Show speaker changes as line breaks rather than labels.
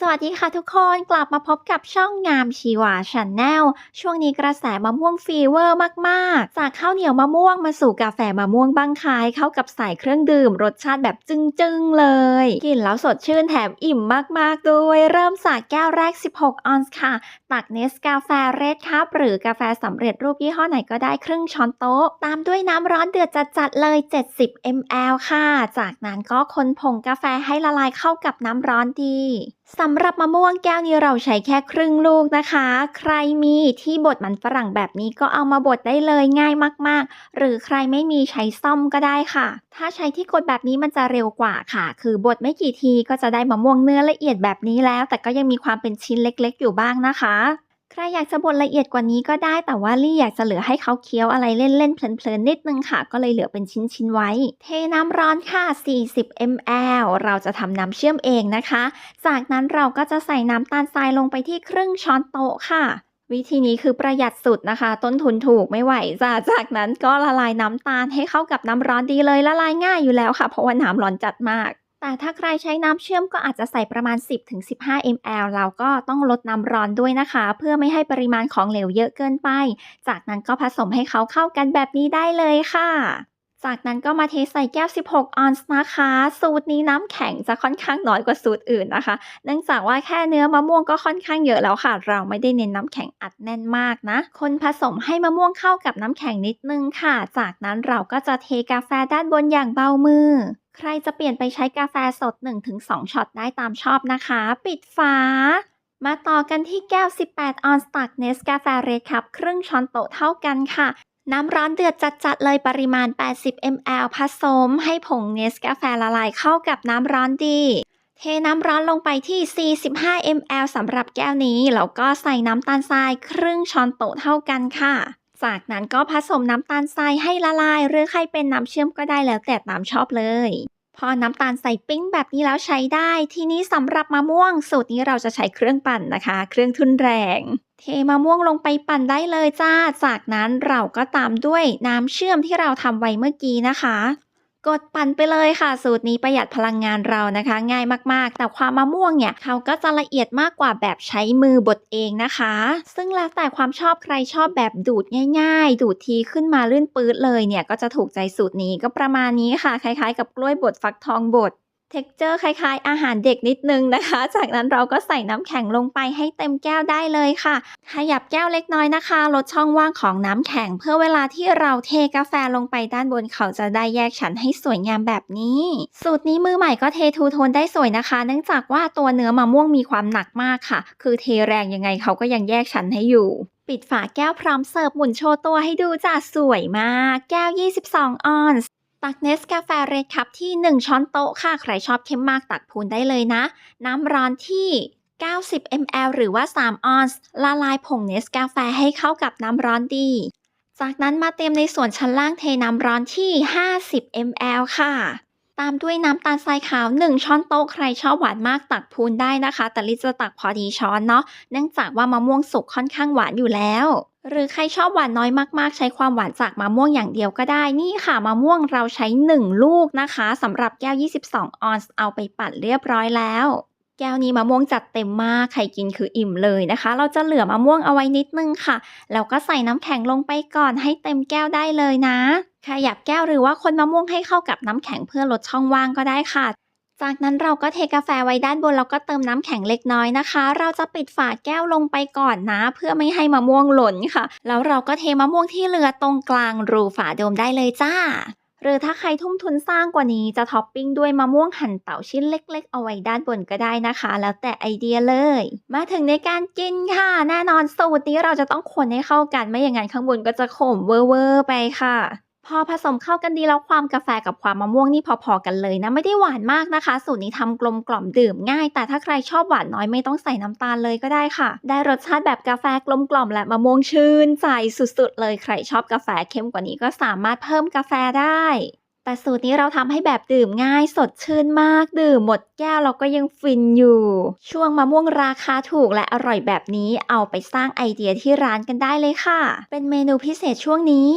สวัสดีค่ะทุกคนกลับมาพบกับช่องงามชีวาชาแนลช่วงนี้กระแสมะม่วงฟีเวอร์มากๆ จากข้าวเหนียวมะม่วงมาสู่กาแฟมะม่วงบังคายเข้ากับใส่เครื่องดื่ม รสชาติแบบจึ้งๆเลย กินแล้วสดชื่นแถมอิ่มมากๆด้วย เริ่มจากแก้วแรก 16 ออนซ์ค่ะ ตักเนสกาแฟเรดคัพหรือกาแฟสำเร็จรูปยี่ห้อไหนก็ได้ครึ่งช้อนโต๊ะ ตามด้วยน้ำร้อนเดือดจัดๆเลย 70 ml ค่ะ จากนั้นก็คนผงกาแฟให้ละลายเข้ากับน้ำร้อนดี สำหรับมะม่วงแก้วนี้เราใช้แค่ครึ่งลูกนะคะ ใครมีที่บดมันฝรั่งแบบนี้ก็เอามาบดได้เลยง่ายมากๆ หรือใครไม่มีใช้ซ่อมก็ได้ค่ะ ถ้าใช้ที่กดแบบนี้มันจะเร็วกว่าค่ะ คือบดไม่กี่ทีก็จะได้มะม่วงเนื้อละเอียดแบบนี้แล้ว แต่ก็ยังมีความเป็นชิ้นเล็กๆ อยู่บ้างนะคะ ใครอยากจะบดละเอียดกว่านี้ก็ได้แต่ว่าลี่อยากจะเหลือให้เขาเคี้ยวอะไรเล่นๆเพลินๆนิดนึงค่ะ ก็เลยเหลือเป็นชิ้นๆไว้ เทน้ำร้อนค่ะ 40 ml เราจะทำน้ำเชื่อมเองนะคะ จากนั้นเราก็จะใส่น้ำตาลทรายลงไปที่ครึ่งช้อนโต๊ะค่ะวิธีนี้คือประหยัดสุดนะคะ ต้นทุนถูกไม่ไหวจ้ะจากนั้นก็ละลายน้ำตาลให้เข้ากับน้ำร้อนดีเลยละลายง่ายอยู่แล้วค่ะ เพราะว่าน้ำร้อนจัดมาก แต่ถ้าใครใช้น้ำเชื่อมก็อาจจะใส่ประมาณ 10-15 ml เราก็ต้องลดน้ำร้อนด้วยนะคะ เพื่อไม่ให้ปริมาณของเหลวเยอะเกินไป จากนั้นก็ผสมให้เขาเข้ากันแบบนี้ได้เลยค่ะ จากนั้นก็มาเทใส่แก้ว 16 ออนซ์นะคะ สูตรนี้น้ำแข็งจะค่อนข้างน้อยกว่าสูตรอื่นนะคะ เนื่องจากว่าแค่เนื้อมะม่วงก็ค่อนข้างเยอะแล้วค่ะ เราไม่ได้เน้นน้ำแข็งอัดแน่นมากนะ คนผสมให้มะม่วงเข้ากับน้ำแข็งนิดนึงค่ะ จากนั้นเราก็จะเทกาแฟด้านบนอย่างเบามือ ใครจะเปลี่ยนไปใช้กาแฟสด 1-2 ช็อตได้ตามชอบนะคะ ปิดฝา มาต่อกันที่แก้ว 18 ออนซ์ตักเนสกาแฟเรดคัพครึ่งช้อนโต๊ะเท่ากันค่ะ น้ำร้อนเดือดจัดๆเลยปริมาณ 80 ml ผสม ให้ผงเนสกาแฟละลายเข้ากับน้ำร้อนดี เทน้ำร้อนลงไปที่ 45 ml สำหรับแก้วนี้ แล้วก็ใส่น้ำตาลทรายครึ่งช้อนโต๊ะเท่ากันค่ะ จากนั้นก็ผสมน้ำตาลทรายให้ละลาย หรือใครเป็นน้ำเชื่อมก็ได้แล้วแต่ตามชอบเลย พอน้ำตาลใส่ปิ้งแบบนี้แล้วใช้ได้ ทีนี้สำหรับมะม่วง สูตรนี้เราจะใช้เครื่องปั่นนะคะ เครื่องทุนแรง เทมะม่วงลงไปปั่นได้เลยจ้า จากนั้นเราก็ตามด้วยน้ำเชื่อมที่เราทำไว้เมื่อกี้นะคะ กดปั่นไปเลยค่ะ สูตรนี้ประหยัดพลังงานเรานะคะ ง่ายมากๆ แต่ความมะม่วงเนี่ยเขาก็จะละเอียดมากกว่าแบบใช้มือบดเองนะคะ ซึ่งแล้วแต่ความชอบใครชอบแบบดูดง่าย ๆ ดูดทีขึ้นมาลื่นปื๊ดเลยเนี่ยก็จะถูกใจสูตรนี้ก็ประมาณนี้ค่ะ คล้ายๆ กับกล้วยบดฟักทองบด เท็กเจอร์คล้ายๆ อาหารเด็กนิดนึงนะคะ จากนั้นเราก็ใส่น้ำแข็งลงไปให้เต็มแก้วได้เลยค่ะ ขยับแก้วเล็กน้อยนะคะ ลดช่องว่างของน้ำแข็ง เพื่อเวลาที่เราเทกาแฟลงไปด้านบนเขาจะได้แยกชั้นให้สวยงามแบบนี้ สูตรนี้มือใหม่ก็เททูโทนได้สวยนะคะ เนื่องจากว่าตัวเนื้อมะม่วงมีความหนักมากค่ะ คือเทแรงยังไงเขาก็ยังแยกชั้นให้อยู่ปิดฝาแก้วพร้อมเสิร์ฟหมุนโชว์ตัวให้ดูจ้าสวยมาก แก้ว 22 ออนซ์ ตักเนสกาแฟเรดคัพที่ 1 ช้อนโต๊ะค่ะ ใครชอบเข้มมากตักพูนได้เลยนะ น้ำร้อนที่ 90 ml หรือว่า 3 ออนซ์ละลายผงเนสกาแฟให้เข้ากับน้ำร้อนดี จากนั้นมาเตรียมในส่วนชั้นล่างเทน้ำร้อนที่ 50 ml ค่ะ ตามด้วยน้ำตาลทรายขาว 1 ช้อนโต๊ะใครชอบหวานมากตักพูนได้นะคะ แต่ลิซจะตักพอดีช้อนเนาะเนื่องจากว่ามะม่วงสุกค่อนข้างหวานอยู่แล้ว หรือใครชอบหวานน้อยมากๆ ใช้ความหวานจากมะม่วงอย่างเดียวก็ได้ นี่ค่ะมะม่วงเราใช้ 1 ลูกนะคะสำหรับแก้ว 22 ออนซ์เอาไปปั่นเรียบร้อยแล้วแก้วนี้มะม่วงจัดเต็มมาก ใครกินคืออิ่มเลยนะคะ เราจะเหลือมะม่วงเอาไว้นิดนึงค่ะ แล้วก็ใส่น้ำแข็งลงไปก่อนให้เต็มแก้วได้เลยนะ ขยับแก้วหรือว่าคนมะม่วงให้เข้ากับน้ำแข็งเพื่อลดช่องว่างก็ได้ค่ะ จากนั้นเราก็เทกาแฟไว้ด้านบนแล้วก็เติมน้ำแข็งเล็กน้อยนะคะ เราจะปิดฝาแก้วลงไปก่อนนะ เพื่อไม่ให้มะม่วงหล่นค่ะ แล้วเราก็เทมะม่วงที่เหลือตรงกลางรูฝาโดมได้เลยจ้าหรือถ้าใครทุ่มทุนสร้างกว่านี้จะท็อปปิ้งด้วยมะม่วงหั่นเต่าชิ้นเล็ก ๆ เอาไว้ด้านบนก็ได้นะคะ แล้วแต่ไอเดียเลย มาถึงในการกินค่ะ แน่นอนสูตรนี้เราจะต้องคนให้เข้ากันไม่อย่างนั้นข้างบนก็จะขมเวอร์ๆไปค่ะ พอผสมเข้ากันดีแล้วความกาแฟกับความมะม่วงนี่พอๆกันเลยนะไม่ได้หวานมากนะคะ สูตรนี้ทำกลมกล่อมดื่มง่าย แต่ถ้าใครชอบหวานน้อยไม่ต้องใส่น้ำตาลเลยก็ได้ค่ะ ได้รสชาติแบบกาแฟกลมกล่อมและมะม่วงชื่นใจสุดๆ เลยใครชอบกาแฟเข้มกว่านี้ก็สามารถเพิ่มกาแฟได้แต่สูตรนี้เราทำให้แบบดื่มง่ายสดชื่นมาก ดื่มหมดแก้วเราก็ยังฟินอยู่ ช่วงมะม่วงราคาถูกและอร่อยแบบนี้เอาไปสร้างไอเดียที่ร้านกันได้เลยค่ะ เป็นเมนูพิเศษช่วงนี้